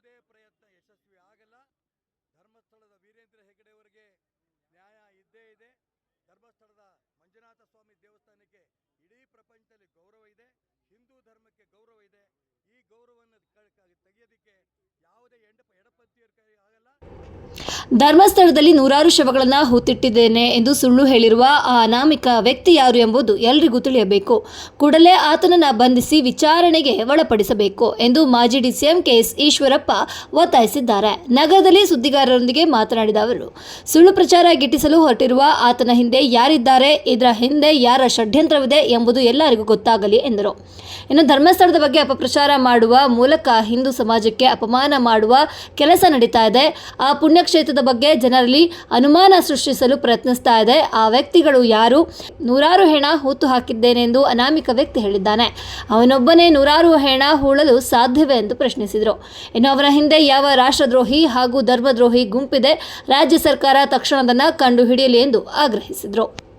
ಯಾವುದೇ ಪ್ರಯತ್ನ ಯಶಸ್ವಿ ಆಗಲ್ಲ. ಧರ್ಮಸ್ಥಳದ ವೀರೇಂದ್ರ ಹೆಗಡೆಯವರಿಗೆ ನ್ಯಾಯ ಇದ್ದೇ ಇದೆ. ಧರ್ಮಸ್ಥಳದ ಮಂಜುನಾಥ ಸ್ವಾಮಿ ದೇವಸ್ಥಾನಕ್ಕೆ ಇಡೀ ಪ್ರಪಂಚದಲ್ಲಿ ಗೌರವ ಇದೆ. ಹಿಂದೂ ಧರ್ಮಕ್ಕೆ ಗೌರವ ಇದೆ. ಈ ಗೌರವವನ್ನು ತೆಗೆಯೋದಕ್ಕೆ ಯಾವುದೇ ಎಂಡ ಎಡಪಂಥೀಯರ ಕೈ ಆಗಲ್ಲ. ಧರ್ಮಸ್ಥಳದಲ್ಲಿ ನೂರಾರು ಶವಗಳನ್ನು ಹೂತಿಟ್ಟಿದ್ದೇನೆ ಎಂದು ಸುಳ್ಳು ಹೇಳಿರುವ ಆ ಅನಾಮಿಕ ವ್ಯಕ್ತಿ ಯಾರು ಎಂಬುದು ಎಲ್ರಿಗೂ ತಿಳಿಯಬೇಕು. ಕೂಡಲೇ ಆತನನ್ನು ಬಂಧಿಸಿ ವಿಚಾರಣೆಗೆ ಒಳಪಡಿಸಬೇಕು ಎಂದು ಮಾಜಿ ಡಿಸಿಎಂ ಕೆಎಸ್ ಈಶ್ವರಪ್ಪ ಒತ್ತಾಯಿಸಿದ್ದಾರೆ. ನಗರದಲ್ಲಿ ಸುದ್ದಿಗಾರರೊಂದಿಗೆ ಮಾತನಾಡಿದ ಅವರು, ಸುಳ್ಳು ಪ್ರಚಾರ ಗಿಟ್ಟಿಸಲು ಹೊರಟಿರುವ ಆತನ ಹಿಂದೆ ಯಾರಿದ್ದಾರೆ, ಇದರ ಹಿಂದೆ ಯಾರ ಷಡ್ಯಂತ್ರವಿದೆ ಎಂಬುದು ಎಲ್ಲರಿಗೂ ಗೊತ್ತಾಗಲಿ ಎಂದರು. ಇನ್ನು ಧರ್ಮಸ್ಥಳದ ಬಗ್ಗೆ ಅಪಪ್ರಚಾರ ಮಾಡುವ ಮೂಲಕ ಹಿಂದೂ ಸಮಾಜಕ್ಕೆ ಅಪಮಾನ ಮಾಡುವ ಕೆಲಸ ನಡೀತಾ ಇದೆ. ಆ ಪುಣ್ಯಕ್ಷೇತ್ರದ ಬಗ್ಗೆ ಜನರಲ್ಲಿ ಅನುಮಾನ ಸೃಷ್ಟಿಸಲು ಪ್ರಯತ್ನಿಸ್ತಾ ಇದೆ. ಆ ವ್ಯಕ್ತಿಗಳು ಯಾರು? ನೂರಾರು ಹೆಣ ಹೂತು ಹಾಕಿದ್ದೇನೆ ಎಂದು ಅನಾಮಿಕ ವ್ಯಕ್ತಿ ಹೇಳಿದ್ದಾನೆ. ಅವನೊಬ್ಬನೇ ನೂರಾರು ಹೆಣ ಹೂಳಲು ಸಾಧ್ಯವೇ ಎಂದು ಪ್ರಶ್ನಿಸಿದರು. ಇನ್ನು ಅವರ ಹಿಂದೆ ಯಾವ ರಾಷ್ಟ್ರದ್ರೋಹಿ ಹಾಗೂ ಧರ್ಮದ್ರೋಹಿ ಗುಂಪಿದೆ? ರಾಜ್ಯ ಸರ್ಕಾರ ತಕ್ಷಣ ಅದನ್ನು ಕಂಡು ಹಿಡಿಯಲಿ ಎಂದು ಆಗ್ರಹಿಸಿದರು.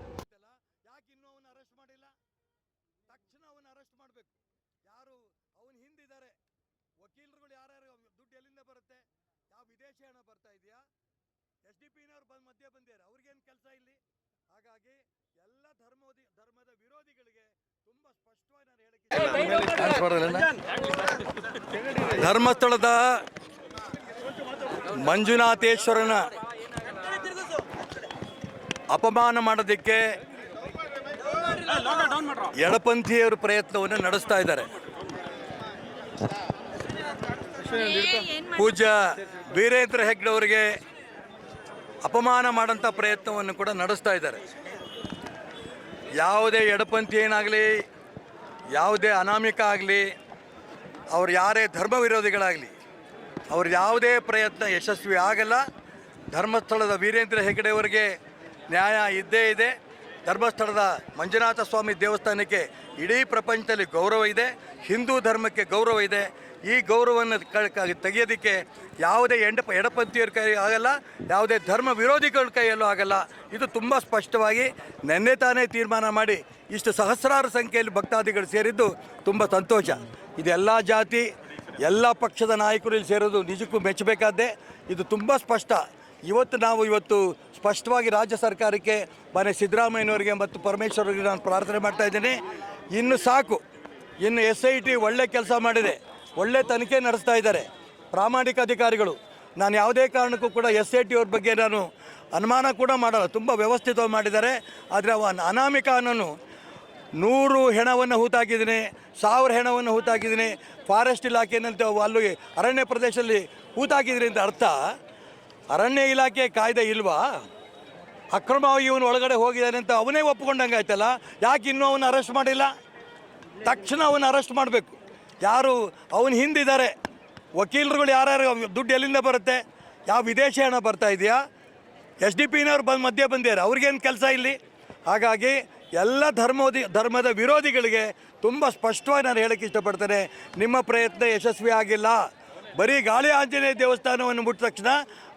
ಬರ್ತಾ ಇದೆಯಾ ಎಸ್ ಡಿ ಪಿನವ್ರು ಬಂದು ಮಧ್ಯೆ ಬಂದಿದ್ದಾರೆ. ಅವ್ರಿಗೇನು ಕೆಲಸ ಇಲ್ಲಿ? ಹಾಗಾಗಿ ಎಲ್ಲ ಧರ್ಮೋದಿ ಧರ್ಮದ ವಿರೋಧಿಗಳಿಗೆ ತುಂಬಾ ಸ್ಪಷ್ಟವಾಗಿ ನಾನು ಹೇಳಕ್ಕೆ ಧರ್ಮಸ್ಥಳದ ಮಂಜುನಾಥೇಶ್ವರನ ಅಪಮಾನ ಮಾಡೋದಕ್ಕೆ ಎಡಪಂಥೀಯರು ಪ್ರಯತ್ನವನ್ನು ನಡೆಸ್ತಾ ಇದ್ದಾರೆ. ಪೂಜಾ ವೀರೇಂದ್ರ ಹೆಗ್ಡೆ ಅವರಿಗೆ ಅಪಮಾನ ಮಾಡೋಂಥ ಪ್ರಯತ್ನವನ್ನು ಕೂಡ ನಡೆಸ್ತಾ ಇದ್ದಾರೆ. ಯಾವುದೇ ಎಡಪಂಥಿ ಏನಾಗಲಿ, ಯಾವುದೇ ಅನಾಮಿಕ ಆಗಲಿ, ಅವ್ರು ಯಾರೇ ಧರ್ಮ ವಿರೋಧಿಗಳಾಗಲಿ, ಅವ್ರ ಯಾವುದೇ ಪ್ರಯತ್ನ ಯಶಸ್ವಿ ಆಗಲ್ಲ. ಧರ್ಮಸ್ಥಳದ ವೀರೇಂದ್ರ ಹೆಗಡೆಯವರಿಗೆ ನ್ಯಾಯ ಇದ್ದೇ ಇದೆ. ಧರ್ಮಸ್ಥಳದ ಮಂಜುನಾಥ ಸ್ವಾಮಿ ದೇವಸ್ಥಾನಕ್ಕೆ ಇಡೀ ಪ್ರಪಂಚದಲ್ಲಿ ಗೌರವ ಇದೆ, ಹಿಂದೂ ಧರ್ಮಕ್ಕೆ ಗೌರವ ಇದೆ. ಈ ಗೌರವವನ್ನು ತೆಗೆಯೋದಕ್ಕೆ ಯಾವುದೇ ಎಂಡ ಎಡಪಂಥೀಯರ ಕೈ ಆಗಲ್ಲ, ಯಾವುದೇ ಧರ್ಮ ವಿರೋಧಿಗಳ ಕೈಯಲ್ಲೂ ಆಗಲ್ಲ. ಇದು ತುಂಬ ಸ್ಪಷ್ಟವಾಗಿ ನೆನ್ನೆ ತಾನೇ ತೀರ್ಮಾನ ಮಾಡಿ ಇಷ್ಟು ಸಹಸ್ರಾರು ಸಂಖ್ಯೆಯಲ್ಲಿ ಭಕ್ತಾದಿಗಳು ಸೇರಿದ್ದು ತುಂಬ ಸಂತೋಷ. ಇದೆಲ್ಲ ಜಾತಿ, ಎಲ್ಲ ಪಕ್ಷದ ನಾಯಕರು ಇಲ್ಲಿ ಸೇರೋದು ನಿಜಕ್ಕೂ ಮೆಚ್ಚಬೇಕಾದ್ದೇ. ಇದು ತುಂಬ ಸ್ಪಷ್ಟ. ಇವತ್ತು ನಾವು ಇವತ್ತು ಸ್ಪಷ್ಟವಾಗಿ ರಾಜ್ಯ ಸರ್ಕಾರಕ್ಕೆ ಮನೆ ಸಿದ್ದರಾಮಯ್ಯನವರಿಗೆ ಮತ್ತು ಪರಮೇಶ್ವರರಿಗೆ ನಾನು ಪ್ರಾರ್ಥನೆ ಮಾಡ್ತಾ ಇದ್ದೀನಿ. ಇನ್ನು ಸಾಕು. ಇನ್ನು ಎಸ್ ಐ ಟಿ ಒಳ್ಳೆ ಕೆಲಸ ಮಾಡಿದೆ. ಒಳ್ಳೆ ತನಿಖೆ ನಡೆಸ್ತಾ ಇದ್ದಾರೆ. ಪ್ರಾಮಾಣಿಕ ಅಧಿಕಾರಿಗಳು. ನಾನು ಯಾವುದೇ ಕಾರಣಕ್ಕೂ ಕೂಡ ಎಸ್ ಐ ಟಿ ಅವ್ರ ಬಗ್ಗೆ ನಾನು ಅನುಮಾನ ಕೂಡ ಮಾಡಲ್ಲ. ತುಂಬ ವ್ಯವಸ್ಥಿತವಾಗಿ ಮಾಡಿದ್ದಾರೆ. ಆದರೆ ಅವ ಅನಾಮಿಕ ಅನ್ನೋನು ನೂರು ಹೆಣವನ್ನು ಹೂತಾಕಿದ್ದೀನಿ, ಸಾವಿರ ಹೆಣವನ್ನು ಹೂತಾಕಿದ್ದೀನಿ. ಫಾರೆಸ್ಟ್ ಇಲಾಖೆನಂತ ಅಲ್ಲಿ ಅರಣ್ಯ ಪ್ರದೇಶದಲ್ಲಿ ಹೂತಾಕಿದ್ದೀನಿ ಅಂತ ಅರ್ಥ. ಅರಣ್ಯ ಇಲಾಖೆ ಕಾಯ್ದೆ ಇಲ್ವಾ? ಅಕ್ರಮವಾಗಿ ಇವನು ಒಳಗಡೆ ಹೋಗಿದ್ದಾನೆ ಅಂತ ಅವನೇ ಒಪ್ಪಿಕೊಂಡಂಗೆ ಆಯ್ತಲ್ಲ? ಯಾಕೆ ಇನ್ನೂ ಅವನು ಅರೆಸ್ಟ್ ಮಾಡಿಲ್ಲ? ತಕ್ಷಣ ಅವನು ಅರೆಸ್ಟ್ ಮಾಡಬೇಕು. ಯಾರು ಅವನ ಹಿಂದಿದ್ದಾರೆ. ವಕೀಲರುಗಳು ಯಾರ್ಯಾರು, ದುಡ್ಡು ಎಲ್ಲಿಂದ ಬರುತ್ತೆ? ಯಾವ ವಿದೇಶಿ ಹಣ ಬರ್ತಾ ಇದೆಯಾ? ಎಸ್ ಡಿ ಪಿನವ್ರು ಬಂದು ಮಧ್ಯೆ ಬಂದಿದ್ದಾರೆ. ಅವ್ರಿಗೇನು ಕೆಲಸ ಇಲ್ಲಿ? ಹಾಗಾಗಿ ಎಲ್ಲ ಧರ್ಮೋದಿ, ಧರ್ಮದ ವಿರೋಧಿಗಳಿಗೆ ತುಂಬ ಸ್ಪಷ್ಟವಾಗಿ ನಾನು ಹೇಳಕ್ಕೆ ಇಷ್ಟಪಡ್ತೇನೆ. ನಿಮ್ಮ ಪ್ರಯತ್ನ ಯಶಸ್ವಿ ಆಗಿಲ್ಲ. ಬರೀ ಗಾಳಿ ಆಂಜನೇಯ ದೇವಸ್ಥಾನವನ್ನು ಮುಟ್ಟಿದ ತಕ್ಷಣ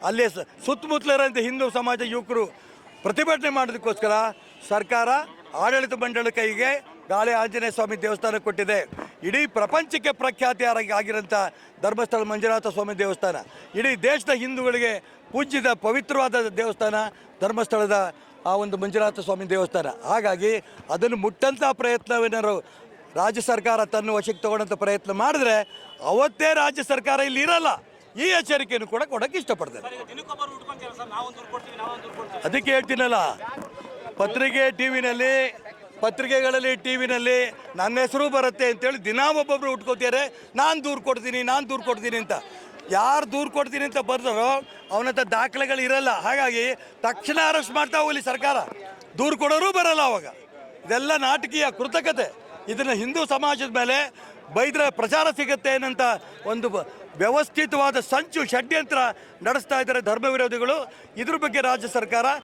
ಅಲ್ಲೇ ಸ- ಸುತ್ತಮುತ್ತಲಿರೋಂಥ ಹಿಂದೂ ಸಮಾಜ ಯುವಕರು ಪ್ರತಿಭಟನೆ ಮಾಡೋದಕ್ಕೋಸ್ಕರ ಸರ್ಕಾರ ಆಡಳಿತ ಮಂಡಳಿ ಕೈಗೆ ಗಾಳಿ ಆಂಜನೇಯ ಸ್ವಾಮಿ ದೇವಸ್ಥಾನ ಕೊಟ್ಟಿದೆ. ಇಡೀ ಪ್ರಪಂಚಕ್ಕೆ ಪ್ರಖ್ಯಾತಿ ಆಗಿರೋಂಥ ಧರ್ಮಸ್ಥಳ ಮಂಜುನಾಥ ಸ್ವಾಮಿ ದೇವಸ್ಥಾನ. ಇಡೀ ದೇಶದ ಹಿಂದೂಗಳಿಗೆ ಪೂಜ್ಯದ ಪವಿತ್ರವಾದ ದೇವಸ್ಥಾನ ಧರ್ಮಸ್ಥಳದ ಆ ಒಂದು ಮಂಜುನಾಥ ಸ್ವಾಮಿ ದೇವಸ್ಥಾನ. ಹಾಗಾಗಿ ಅದನ್ನು ಮುಟ್ಟಂಥ ಪ್ರಯತ್ನವೇನಾರು ರಾಜ್ಯ ಸರ್ಕಾರ ತನ್ನ ವಶಕ್ಕೆ ತಗೊಳ್ಳೋಂಥ ಪ್ರಯತ್ನ ಮಾಡಿದ್ರೆ ಅವತ್ತೇ ರಾಜ್ಯ ಸರ್ಕಾರ ಇಲ್ಲಿ ಇರಲ್ಲ. ಈ ಎಚ್ಚರಿಕೆಯನ್ನು ಕೂಡ ಕೊಡೋಕ್ಕೆ ಇಷ್ಟಪಡ್ತೇನೆ. ಅದಕ್ಕೆ ಹೇಳ್ತೀನಲ್ಲ ಪತ್ರಿಕೆ ಟಿ ವಿನಲ್ಲಿ ಪತ್ರಿಕೆಗಳಲ್ಲಿ ಟಿ ವಿನಲ್ಲಿ ನನ್ನ ಹೆಸರು ಬರುತ್ತೆ ಅಂತೇಳಿ ದಿನಾ ಒಬ್ಬೊಬ್ರು ಉಟ್ಕೋತಾರೆ ನಾನು ದೂರು ಕೊಡ್ತೀನಿ ನಾನು ದೂರು ಕೊಡ್ತೀನಿ ಅಂತ. ಯಾರು ದೂರು ಕೊಡ್ತೀನಿ ಅಂತ ಬರ್ತಾರೋ ಅವನ ಹತ್ರ ದಾಖಲೆಗಳು ಇರಲ್ಲ. ಹಾಗಾಗಿ ತಕ್ಷಣ ಅರೆಸ್ಟ್ ಮಾಡ್ತಾ ಹೋಗಲಿ ಸರ್ಕಾರ. ದೂರು ಕೊಡೋರು ಬರಲ್ಲ ಅವಾಗ. ಇದೆಲ್ಲ ನಾಟಕೀಯ ಕೃತಕತೆ. ಇದನ್ನು ಹಿಂದೂ ಸಮಾಜದ ಮೇಲೆ ಬೈದ್ರೆ ಪ್ರಚಾರ ಸಿಗುತ್ತೆ ಅನ್ನೋಂಥ ಒಂದು ವ್ಯವಸ್ಥಿತವಾದ ಸಂಚು ಷಡ್ಯಂತ್ರ ನಡೆಸ್ತಾ ಇದ್ದಾರೆ ಧರ್ಮ ವಿರೋಧಿಗಳು. ಇದ್ರ ಬಗ್ಗೆ ರಾಜ್ಯ ಸರ್ಕಾರ